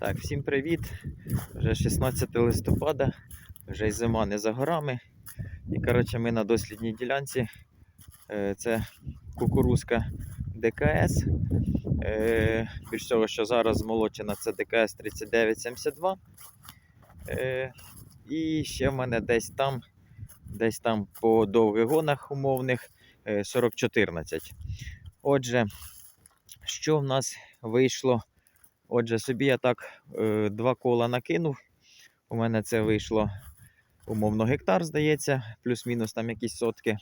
Так, всім привіт. Вже 16 листопада, вже й зима не за горами. І коротше, ми на дослідній ділянці. Е, Це кукурузка ДКС. Е, Більш того, що зараз змолочена це ДКС 3972. Е, І ще в мене десь там, десь там по довгих гонах умовних е, 4014. Отже, що в нас вийшло? Отже, собі я так е, два кола накинув. У мене це вийшло умовно гектар, здається, плюс-мінус там якісь сотки.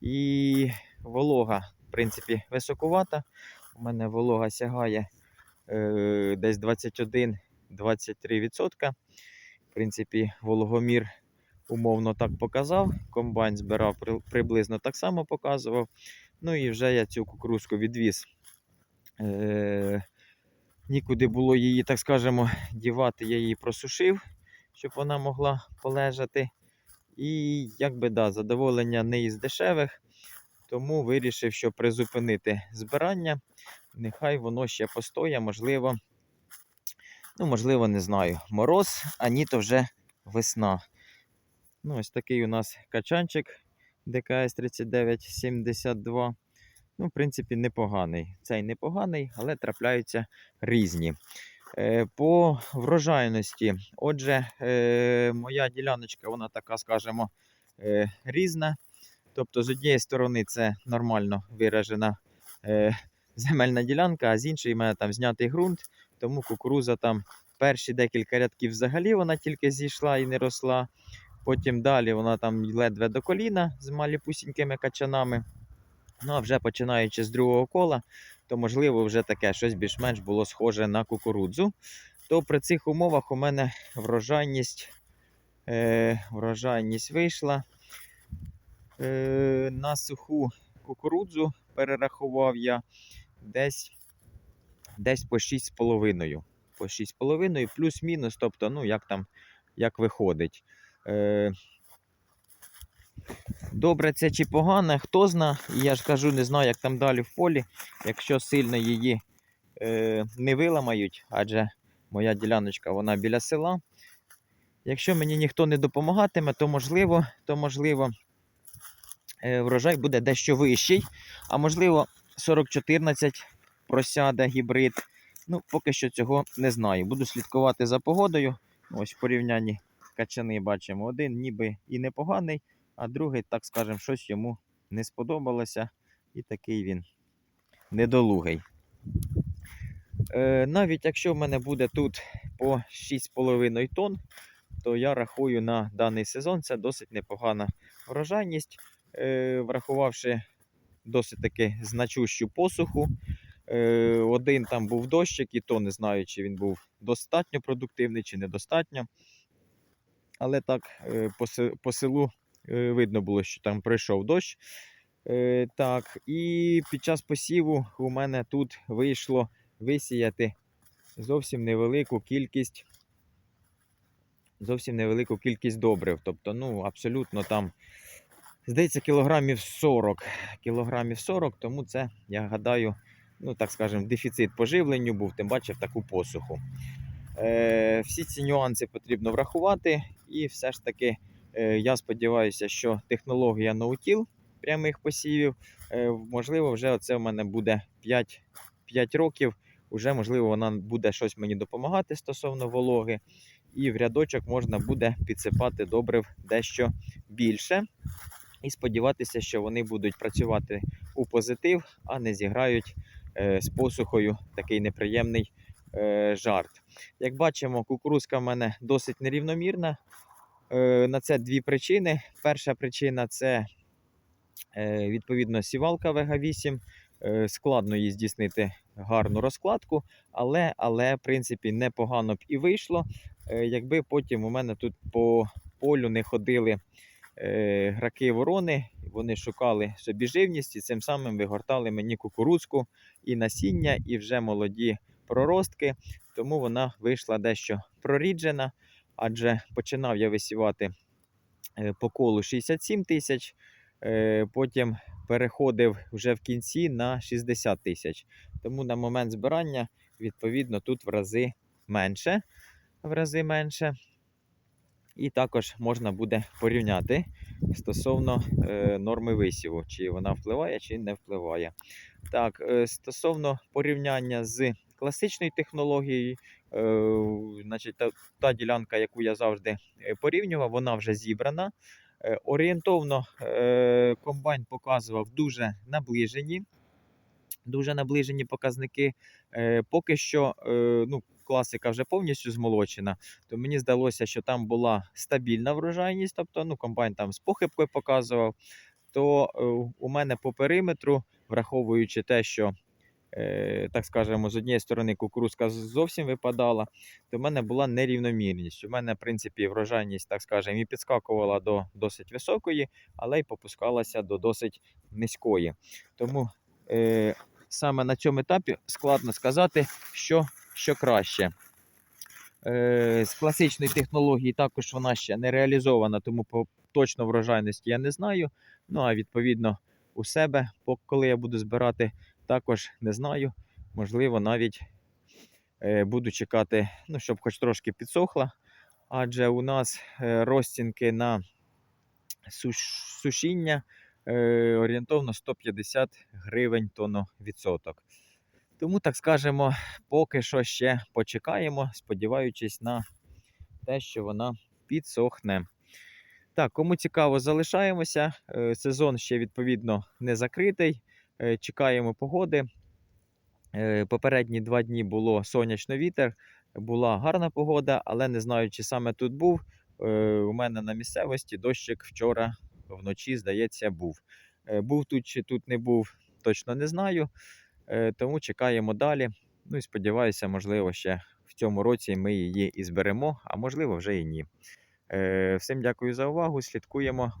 І волога, в принципі, високувата. У мене волога сягає е, десь 21-23%. В принципі, вологомір умовно так показав. Комбайн збирав приблизно так само показував. Ну і вже я цю кукурузку відвіз. Е, нікуди було її, так скажемо, дівати, я її просушив, щоб вона могла полежати. І якби да, задоволення не із дешевих, тому вирішив, що призупинити збирання. Нехай воно ще постоє, можливо, ну, можливо, не знаю, мороз, а ні, то вже весна. Ну, ось такий у нас качанчик ДКС 3972. Ну, в принципі, непоганий. Цей непоганий, але трапляються різні. Е, По врожайності, отже, е, моя діляночка, вона така, скажімо, е, різна. Тобто, з однієї сторони, це нормально виражена земельна ділянка, а з іншої в мене там знятий ґрунт, тому кукуруза там перші декілька рядків взагалі вона тільки зійшла і не росла. Потім далі вона там ледве до коліна з маліпусінькими качанами. Ну а вже починаючи з другого кола, то можливо вже таке щось більш-менш було схоже на кукурудзу. То при цих умовах у мене врожайність, е, врожайність вийшла. Е, на суху кукурудзу перерахував я десь, десь по 6,5. По 6,5 плюс-мінус, тобто, ну, як там, як виходить. Е, Добре це чи погане, хто зна. Я ж кажу, не знаю, як там далі в полі. Якщо сильно її е, не виламають, адже моя діляночка вона біля села. Якщо мені ніхто не допомагатиме, то можливо, то можливо е, врожай буде дещо вищий. А можливо, 40-14 просяде гібрид. Ну, поки що цього не знаю. Буду слідкувати за погодою. Ось в порівнянні качани бачимо. Один ніби і непоганий, а другий, так скажемо, щось йому не сподобалося. І такий він недолугий. Е, навіть якщо в мене буде тут по 6,5 тонн, то я рахую на даний сезон це досить непогана врожайність, е, врахувавши досить таки значущу посуху. Е, один там був дощик, і то не знаю, чи він був достатньо продуктивний, чи недостатньо. Але так, е, по, селу видно було, що там пройшов дощ. Е, так, і під час посіву у мене тут вийшло висіяти зовсім невелику кількість. Зовсім невелику кількість добрив. Тобто, ну, абсолютно там, здається, кілограмів 40. Кілограмів 40, тому це, я гадаю, ну, так скажемо, дефіцит по живленню був, тим бачив таку посуху. Е, всі ці нюанси потрібно врахувати, і все ж таки е, я сподіваюся, що технологія ноутіл прямих посівів, е, можливо, вже оце в мене буде 5, 5 років. Уже, можливо, вона буде щось мені допомагати стосовно вологи, і в рядочок можна буде підсипати добрив дещо більше. І сподіватися, що вони будуть працювати у позитив, а не зіграють е, з посухою такий неприємний е, жарт. Як бачимо, кукурузка в мене досить нерівномірна. Е, на це дві причини. Перша причина це е, відповідно сівалка Вега 8. Е, складно їй здійснити гарну розкладку, але, але в принципі непогано б і вийшло. Якби потім у мене тут по полю не ходили граки ворони, вони шукали собі живність і цим самим вигортали мені кукурудзку і насіння, і вже молоді проростки. Тому вона вийшла дещо проріджена, адже починав я висівати е, по колу 67 тисяч, е, потім переходив вже в кінці на 60 тисяч. Тому на момент збирання, відповідно, тут в рази менше, в рази менше. І також можна буде порівняти стосовно е, норми висіву, чи вона впливає, чи не впливає. Так, е, стосовно порівняння з класичною технологією, значить, та, та ділянка, яку я завжди е, порівнював, вона вже зібрана. Е, орієнтовно е, комбайн показував дуже наближені, дуже наближені показники. Е, поки що е, ну, класика вже повністю змолочена, то мені здалося, що там була стабільна врожайність, тобто ну, комбайн там з похибкою показував. То е, у мене по периметру, враховуючи те, що е, так скажемо, з однієї сторони кукурузка зовсім випадала, то в мене була нерівномірність. У мене, в принципі, врожайність, так скажемо, і підскакувала до досить високої, але й попускалася до досить низької. Тому е, саме на цьому етапі складно сказати, що, що краще. Е, з класичної технології також вона ще не реалізована, тому по точно врожайності я не знаю. Ну а відповідно у себе, коли я буду збирати, також не знаю. Можливо, навіть е, буду чекати, ну, щоб хоч трошки підсохла. Адже у нас е, розцінки на сушіння е, орієнтовно 150 гривень тонну відсоток. Тому, так скажемо, поки що ще почекаємо, сподіваючись на те, що вона підсохне. Так, кому цікаво, залишаємося. Сезон ще відповідно не закритий. Е, Чекаємо погоди. Е, Попередні два дні було сонячно вітер, була гарна погода, але не знаю, чи саме тут був. Е, У мене на місцевості дощик вчора вночі, здається, був. Був тут чи тут не був, точно не знаю. Тому чекаємо далі. Ну і сподіваюся, можливо, ще в цьому році ми її і зберемо, а можливо, вже і ні. Всім дякую за увагу. Слідкуємо